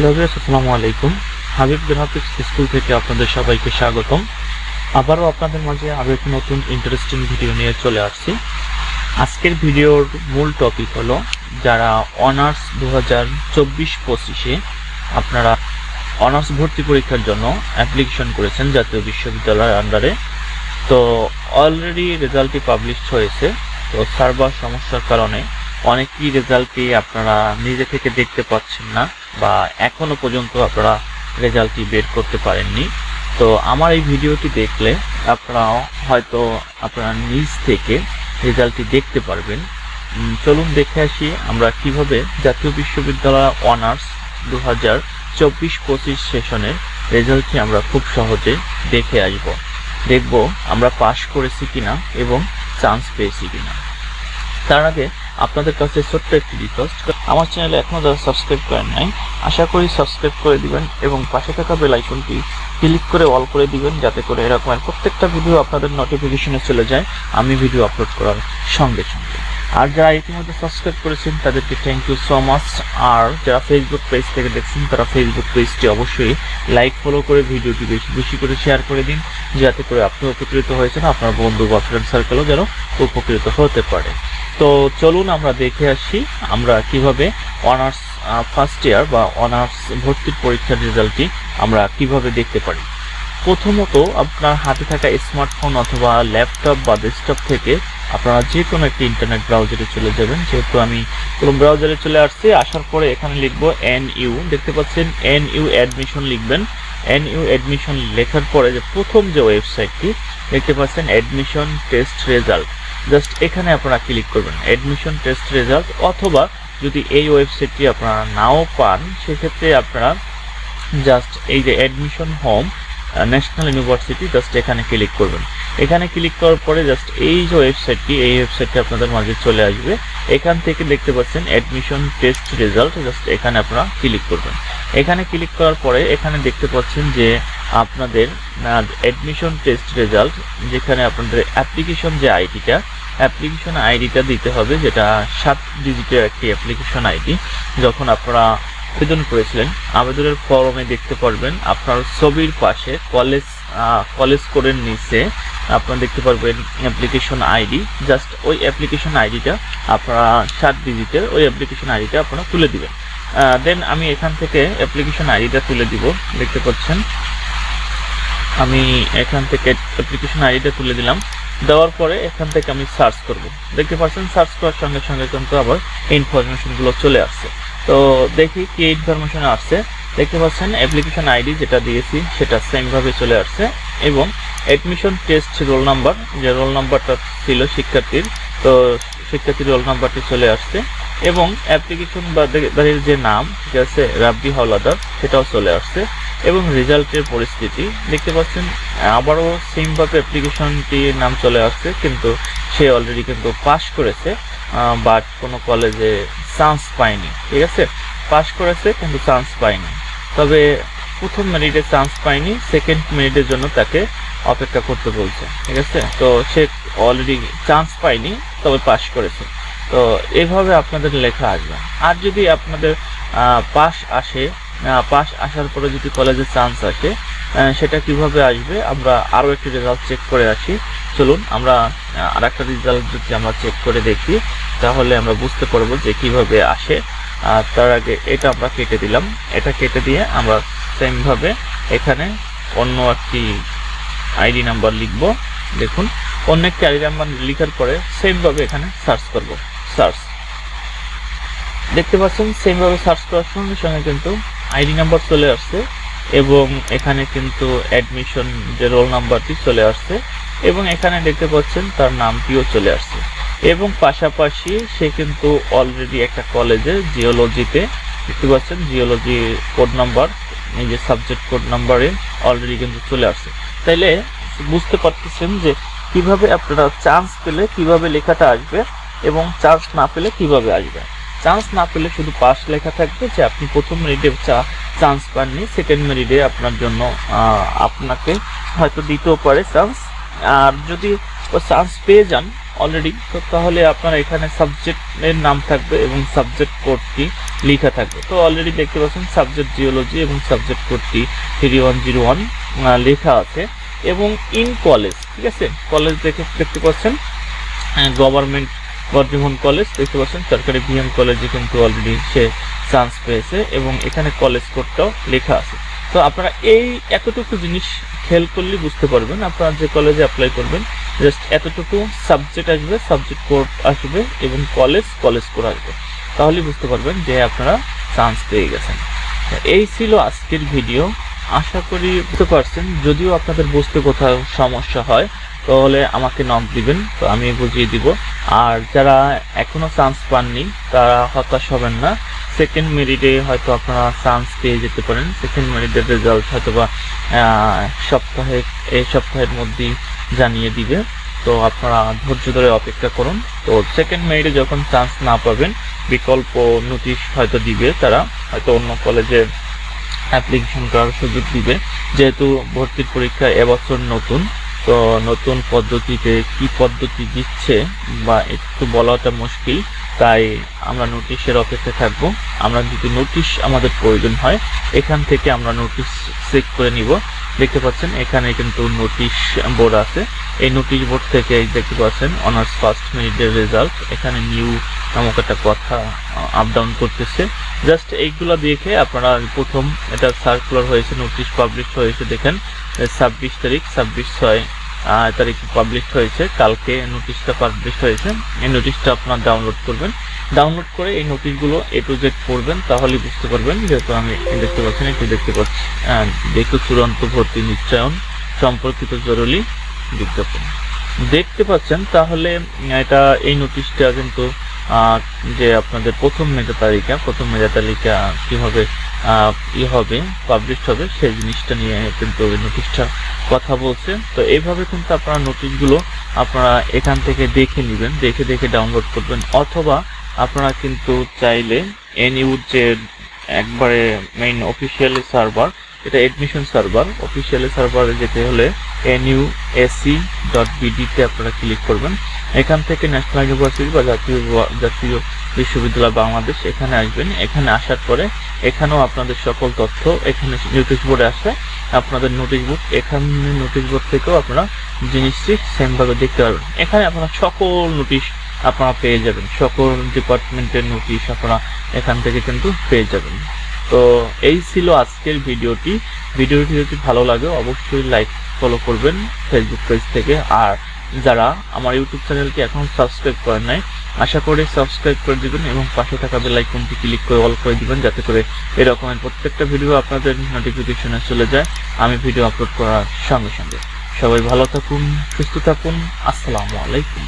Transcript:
Hello viewers, আসসালামু আলাইকুম। Habib graphics school থেকে আপনাদের সবাইকে স্বাগতম। আবারও আপনাদের মাঝে আরও একটি নতুন ইন্টারেস্টিং ভিডিও নিয়ে চলে আসছি। আজকের ভিডিওর মূল টপিক হলো, যারা অনার্স দু হাজার চব্বিশ পঁচিশে আপনারা অনার্স ভর্তি পরীক্ষার জন্য অ্যাপ্লিকেশন করেছেন জাতীয় বিশ্ববিদ্যালয়ের আন্ডারে তো অলরেডি রেজাল্টটি পাবলিশড হয়েছে। তো সার্ভার সমস্যার কারণে অনেকেই রেজাল্টটি আপনারা নিজে থেকে দেখতে পাচ্ছেন না। বা এখনও পর্যন্ত আপনারা রেজাল্টটি বের করতে পারেননি। তো আমার এই ভিডিওটি দেখলে আপনারা হয়তো আপনারা নিজ থেকে রেজাল্টটি দেখতে পারবেন। চলুন দেখে আসি আমরা কীভাবে জাতীয় বিশ্ববিদ্যালয় অনার্স দু হাজার চব্বিশ পঁচিশ সেশনের রেজাল্টটি আমরা খুব সহজে দেখে আসব। দেখব আমরা পাশ করেছি কিনা এবং চান্স পেয়েছি কিনা। তার আগে আপনাদের কাছে ছোট্ট একটি রিকোয়েস্ট আমার চ্যানেলে এখনও যারা সাবস্ক্রাইব করেন নাই, আশা করি সাবস্ক্রাইব করে দিবেন এবং পাশে থাকা বেল আইকনটি ক্লিক করে অল করে দিবেন, যাতে করে এরকমের প্রত্যেকটা ভিডিও আপনাদের নোটিফিকেশনে চলে যায়। আমি ভিডিও আপলোড করার সঙ্গে সঙ্গে। আর যারা ইতিমধ্যে সাবস্ক্রাইব করেছেন, তাদেরকে থ্যাংক ইউ সো মাচ আর যারা ফেসবুক পেজ থেকে দেখছেন, তারা ফেসবুক পেজটি অবশ্যই লাইক ফলো করে ভিডিওটি বেশি বেশি করে শেয়ার করে দিন, যাতে করে আপনি উপকৃত হয়েছেন, আপনার বন্ধু বা ফ্রেন্ড সার্কেলও যেন উপকৃত হতে পারে। তো চলুন আমরা দেখে আসি, আমরা কীভাবে অনার্স ফার্স্ট ইয়ার বা অনার্স ভর্তির পরীক্ষার রেজাল্টটি আমরা কীভাবে দেখতে পারি? প্রথমত আপনার হাতে থাকা স্মার্টফোন অথবা ল্যাপটপ বা ডেস্কটপ থেকে আপনারা যে কোনো একটি ইন্টারনেট ব্রাউজারে চলে যাবেন। যেহেতু আমি কোনো ব্রাউজারে চলে আসছি, আসার পরে এখানে লিখব এন ইউ দেখতে পাচ্ছেন এন ইউ অ্যাডমিশন লিখবেন। এন ইউ অ্যাডমিশন লেখার পরে যে প্রথম যে ওয়েবসাইটটি দেখতে পাচ্ছেন অ্যাডমিশন টেস্ট রেজাল্ট জাস্ট এখানে আপনারা ক্লিক করবেন অ্যাডমিশন টেস্ট রেজাল্ট অথবা যদি এই ওয়েবসাইটটি আপনারা নাও পান, সেক্ষেত্রে আপনারা জাস্ট এই যে admission home national university just এখানে ক্লিক করবেন। এখানে ক্লিক করার পরে জাস্ট এই যে ওয়েবসাইটটি এই ওয়েবসাইটটি আপনাদের মাঝে চলে আসবে। এখান থেকে দেখতে পাচ্ছেন অ্যাডমিশন টেস্ট রেজাল্ট জাস্ট এখানে আপনারা ক্লিক করবেন। এখানে ক্লিক করার পরে এখানে দেখতে পাচ্ছেন যে আপনাদের অ্যাডমিশন টেস্ট রেজাল্ট যেখানে আপনাদের অ্যাপ্লিকেশন যে আইডিটা অ্যাপ্লিকেশন আইডিটা দিতে হবে, যেটা সাত ডিজিটের একটি অ্যাপ্লিকেশন আইডি যখন আপনারা আবেদন করেছিলেন। আবেদনের ফর্মে দেখতে পারবেন আপনার ছবির পাশে কলেজ কলেজ কোডের নিচে আপনারা দেখতে পারবেন অ্যাপ্লিকেশন আইডি জাস্ট ওই অ্যাপ্লিকেশন আইডিটা আপনারা সাত ডিজিটের ওই অ্যাপ্লিকেশন আইডিটা আপনারা তুলে দিবেন। দেন আমি এখান থেকে অ্যাপ্লিকেশন আইডিটা তুলে দিব। দেখতে পাচ্ছেন? আমি এখান থেকে অ্যাপ্লিকেশন আইডিটা তুলে দিলাম। দেওয়ার পরে এখান থেকে আমি সার্চ করব। দেখতে পাচ্ছেন? সার্চ করার সঙ্গে সঙ্গে কিন্তু আবার ইনফরমেশনগুলো চলে আসছে। তো দেখি কি ইনফরমেশন আসছে। দেখতে পাচ্ছেন অ্যাপ্লিকেশন আইডি যেটা দিয়েছি, সেটা সেমভাবে চলে আসছে এবং অ্যাডমিশন টেস্ট রোল নাম্বার যে রোল নাম্বারটা ছিল শিক্ষার্থীর, তো শিক্ষার্থীর রোল নাম্বারটি চলে আসছে। এবং অ্যাপ্লিকেশন বাদের যে নাম ঠিক আছে রাব্বি হাওলাদার, সেটাও চলে আসছে। এবং রেজাল্টের পরিস্থিতি, দেখতে পাচ্ছেন, আবারও সেমভাবে অ্যাপ্লিকেশনটির নাম চলে আসছে, কিন্তু সে অলরেডি কিন্তু পাস করেছে বাট কোনো কলেজে চান্স পায়নি, ঠিক আছে? পাস করেছে, কিন্তু চান্স পায়নি। তবে প্রথম মেরিটে চান্স পায়নি সেকেন্ড মেরিটের জন্য তাকে অপেক্ষা করতে বলছে, ঠিক আছে? তো সে অলরেডি চান্স পায়নি, তবে পাস করেছে। তো এভাবে আপনাদের লেখা আসবে। আর যদি আপনাদের পাস আসে পাস আসার পরে যদি কলেজে চান্স আসে সেটা কীভাবে আসবে? আমরা আরও একটি রেজাল্ট চেক করে আসি। চলুন, আমরা আর একটা রেজাল্ট যদি আমরা চেক করে দেখি, তাহলে আমরা বুঝতে পারব যে কীভাবে আসে। আর তার আগে এটা আমরা কেটে দিলাম। এটা কেটে দিয়ে আমরা সেমভাবে এখানে অন্য একটি আইডি নাম্বার লিখব। দেখুন, অন্য একটি আইডি নাম্বার লেখার পরে সেমভাবে এখানে সার্চ করব। সার্চ। দেখতে পাচ্ছেন সেমভাবে সার্চ করার সঙ্গে সঙ্গে কিন্তু আইডি নাম্বার চলে আসছে এবং এখানে কিন্তু অ্যাডমিশন যে রোল নাম্বারটি চলে আসছে এবং এখানে দেখতে পাচ্ছেন তার নামটিও চলে আসছে। এবং পাশাপাশি সে কিন্তু অলরেডি একটা কলেজে জিওলজিতে দেখতে পাচ্ছেন জিওলজি কোড নাম্বার এই যে সাবজেক্ট কোড নাম্বারে অলরেডি কিন্তু চলে আসছে। তাইলে বুঝতে পারতেছেন যে কীভাবে আপনারা চান্স পেলে কীভাবে লেখাটা আসবে এবং চান্স না পেলে কীভাবে আসবে? চান্স না পেলে শুধু পাস লেখা থাকবে যে আপনি প্রথম মেরিটে চান্স পাননি সেকেন্ড মেরিটে আপনার জন্য আপনাকে হয়তো দিতেও পারে চান্স আর যদি চান্স পেয়ে যান অলরেডি তো তাহলে আপনার এখানে সাবজেক্টের নাম থাকবে এবং সাবজেক্ট কোডটি লেখা থাকবে। তো অলরেডি দেখতে পাচ্ছেন সাবজেক্ট জিওলজি এবং সাবজেক্ট কোডটি থ্রি ওয়ান জিরো ওয়ান লেখা আছে। এবং ইন কলেজ ঠিক আছে? কলেজ দেখে দেখতে পাচ্ছেন গভর্নমেন্ট বর্ধমান কলেজ, দেখতে পাচ্ছেন, সরকারি বিএম কলেজে কিন্তু অলরেডি সে চান্স পেয়েছে এবং এখানে কলেজ কোডটাও লেখা আছে। তো আপনারা এই এতটুকু জিনিস খেয়াল করলে বুঝতে পারবেন, আপনারা যে কলেজে অ্যাপ্লাই করবেন জাস্ট এতটুকু সাবজেক্ট আসবে সাবজেক্ট কোড আসবে এবং কলেজ কলেজ কোড আসবে। তাহলে বুঝতে পারবেন যে আপনারা চান্স পেয়ে গেছেন। এই ছিল আজকের ভিডিও আশা করি বুঝতে পারছেন, যদিও আপনাদের বুঝতে কোথাও সমস্যা হয়, তাহলে আমাকে নক দিবেন, তো আমি বুঝিয়ে দিব। আর যারা এখনও চান্স পাননি, তারা হতাশ হবেন না। সেকেন্ড মেরিটে হয়তো আপনারা চান্স পেয়ে যেতে পারেন। সেকেন্ড মেরিটের রেজাল্ট হয়তো বা সপ্তাহে, এই সপ্তাহের মধ্যেই জানিয়ে দিবে। তো আপনারা ধৈর্য ধরে অপেক্ষা করুন। তো সেকেন্ড মেরিটে যখন চান্স না পাবেন, বিকল্প নোটিশ হয়তো দিবে তারা। হয়তো অন্য কলেজে অ্যাপ্লিকেশন করার সুযোগ দিবে। যেহেতু ভর্তির পরীক্ষা এবছর নতুন তো নতুন পদ্ধতিতে কি পদ্ধতি দিচ্ছে বা একটু বলাটা মুশকিল। তাই আমরা নোটিশের অপেক্ষা থাকব। আমরা যদি নোটিশ আমাদের প্রয়োজন হয়, এখান থেকে আমরা নোটিশ চেক করে নিব। দেখতে পাচ্ছেন, এখানে কিন্তু নোটিশ বোর্ড আছে। এই নোটিশ বোর্ড থেকে দেখতে পাচ্ছেন অনার্স ফার্স্ট মিনিটের রেজাল্ট এখানে নিউ নামক একটা কথা আপ ডাউন করতেছে। জাস্ট এইগুলো দেখে আপনারা প্রথম এটা সার্কুলার হয়েছে নোটিশ পাবলিশ হয়েছে, দেখেন ছাব্বিশ তারিখ, ছাব্বিশ ছয় তারিখে পাবলিশ হয়েছে। কালকে নোটিশটা পাবলিশ হয়েছে। এই নোটিশটা আপনারা ডাউনলোড করবেন। ডাউনলোড করে এই নোটিশগুলো এ টু জেড পড়বেন তাহলে বুঝতে পারবেন যেহেতু আমি দেখতে পাচ্ছেন একটু দেখতে পাচ্ছি। আহ, দেখো চূড়ান্ত ভর্তি নিশ্চয়ন সম্পর্কিত জরুরি বিজ্ঞাপন। দেখতে পাচ্ছেন তাহলে এটা এই নোটিশটা কিন্তু যে আপনাদের প্রথম মেধা তালিকা প্রথম মেধা তালিকা কীভাবে ই হবে পাবলিশ হবে, সেই জিনিসটা নিয়ে কিন্তু নোটিশটা কথা বলছে। তো এইভাবে কিন্তু আপনারা নোটিশগুলো আপনারা এখান থেকে দেখে নেবেন, দেখে দেখে ডাউনলোড করবেন। অথবা আপনারা কিন্তু চাইলে এনইউ যে একবারে মেইন অফিসিয়ালি সার্ভার এটা এডমিশন সার্ভার অফিসিয়ালি সার্ভারে যেতে হলে এনইউ এসি ডট বিডিতে আপনারা ক্লিক করবেন। এখান থেকে ন্যাশনাল ইউনিভার্সিটি বা জাতীয় জাতীয় বিশ্ববিদ্যালয় বাংলাদেশ এখানে আসবেন। এখানে আসার পরে এখানেও আপনাদের সকল তথ্য এখানে নোটিশ বোর্ডে আসে। আপনাদের নোটিশ বোর্ড এখানে নোটিশ বোর্ড থেকেও আপনারা জিনিসটি সেম ভাবে দেখতে পারবেন। এখানে আপনারা সকল নোটিশ আপনারা পেয়ে যাবেন। সকল ডিপার্টমেন্টের নোটিশ আপনারা এখান থেকে কিন্তু পেয়ে যাবেন। তো এই ছিল আজকের ভিডিওটি। ভিডিওটি যদি ভালো লাগে, অবশ্যই লাইক ফলো করবেন ফেসবুক পেজ থেকে। আর যারা আমার ইউটিউব চ্যানেলটি এখন সাবস্ক্রাইব করেন নাই, আশা করি সাবস্ক্রাইব করে দিবেন এবং পাশে থাকা বেল আইকনটি ক্লিক করে অল করে দিবেন, যাতে করে এরকমের প্রত্যেকটা ভিডিও আপনাদের নোটিফিকেশনে চলে যায়। আমি ভিডিও আপলোড করার সঙ্গে সঙ্গে। সবাই ভালো থাকুন, সুস্থ থাকুন। আসসালামু আলাইকুম।